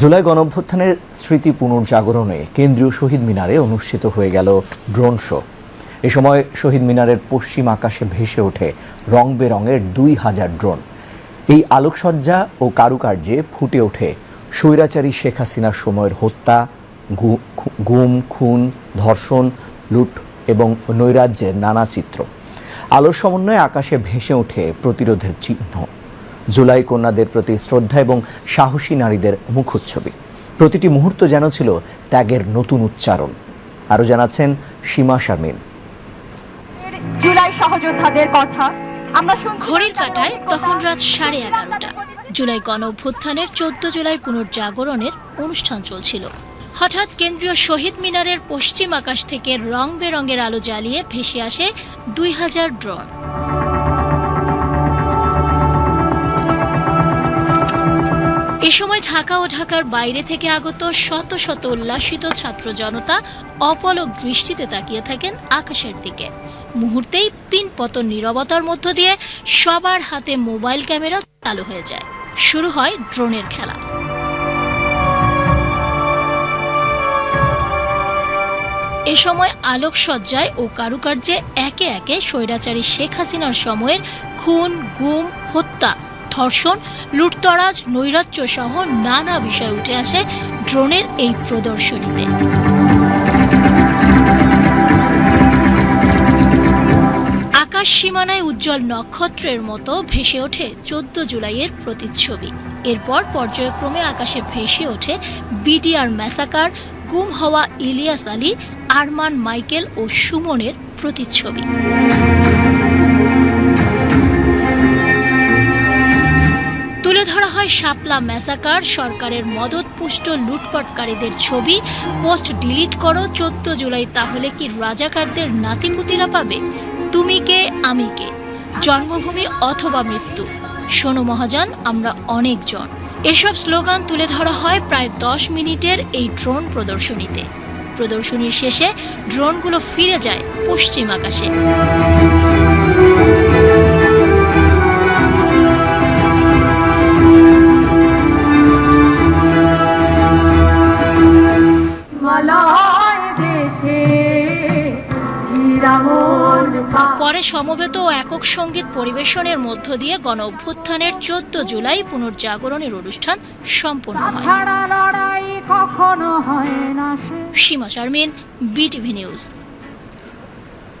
জুলাই গণঅভ্যুত্থানের স্মৃতি পুনর্জাগরণে কেন্দ্রীয় শহীদ মিনারে অনুষ্ঠিত হয়ে গেল ড্রোন শো। এ সময় শহীদ মিনারের পশ্চিম আকাশে ভেসে ওঠে রং বেরঙের দুই হাজার ড্রোন। এই আলোকসজ্জা ও কারুকার্যে ফুটে ওঠে স্বৈরাচারী শেখ হাসিনার সময়ের হত্যা গুম, খুন, ধর্ষণ, লুট এবং নৈরাজ্যের নানা চিত্র। আলোর সমন্বয়ে আকাশে ভেসে ওঠে প্রতিরোধের চিহ্ন। জুলাই কন্যাদের প্রতি শ্রদ্ধা এবং সাহসী নারীদের মুখোচ্ছবি। প্রতিটি মুহূর্ত যেন ছিল ত্যাগের নতুন উচ্চারণ। আরও জানাচ্ছেন সীমা শারমিন। জুলাই সহযোদ্ধাদের কথা। আমরা শুনছি ঘড়ির কাঁটায় তখন রাত সাড়ে এগারোটা। জুলাই গণ অভ্যুত্থানের চোদ্দ জুলাই পুনর্জাগরণের অনুষ্ঠান চলছিল। হঠাৎ কেন্দ্রীয় শহীদ মিনারের পশ্চিম আকাশ থেকে রং বেরঙের আলো জ্বালিয়ে ভেসে আসে দুই হাজার ড্রোন। সময় ঢাকা ও ঢাকার বাইরে থেকে আগত শত শত উল্লাসিত ছাত্র জনতা অপলক দৃষ্টিতে তাকিয়ে থাকেন আকাশের দিকে। মুহূর্তেই পিন পতন নীরবতার মধ্য দিয়ে সবার হাতে মোবাইল ক্যামেরা চালু হয়ে যায়। শুরু হয় ড্রোনের খেলা। এ সময় আলোকসজ্জায় ও কারুকার্যে একে একে স্বৈরাচারী শেখ হাসিনার সময়ের খুন, গুম, হত্যা ধর্ষণ, লুটতরাজ নৈরাজ্য সহ নানা বিষয় উঠে আসে ড্রোনের এই প্রদর্শনীতে। আকাশ সীমানায় উজ্জ্বল নক্ষত্রের মতো ভেসে ওঠে চোদ্দ জুলাইয়ের প্রতিচ্ছবি। এরপর পর্যায়ক্রমে আকাশে ভেসে ওঠে বিডিআর ম্যাসাকার, গুম হওয়া ইলিয়াস আলী, আরমান মাইকেল ও সুমনের প্রতিচ্ছবি। শাপলা ম্যাসাকার, সরকারের মদতপুষ্ট লুটপাটকারীদের ছবি, পোস্ট ডিলিট করো চোদ্দ জুলাই, তাহলে কি রাজাকারদের নাতিমুতিরা পাবে? তুমি কে, আমি কে? জন্মভূমি অথবা মৃত্যু? শোনো মহাজান, আমরা অনেকজন। এসব স্লোগান তুলে ধরা হয় প্রায় দশ মিনিটের এই ড্রোন প্রদর্শনীতে। প্রদর্শনীর শেষে ড্রোনগুলো ফিরে যায় পশ্চিম আকাশে। পরে সমবেত ও একক সংগীত পরিবেশনের মধ্য দিয়ে গণ অভ্যুত্থানের চোদ্দ জুলাই পুনর্জাগরণের অনুষ্ঠান সম্পন্ন হয়। Seema Sharmin BTV news.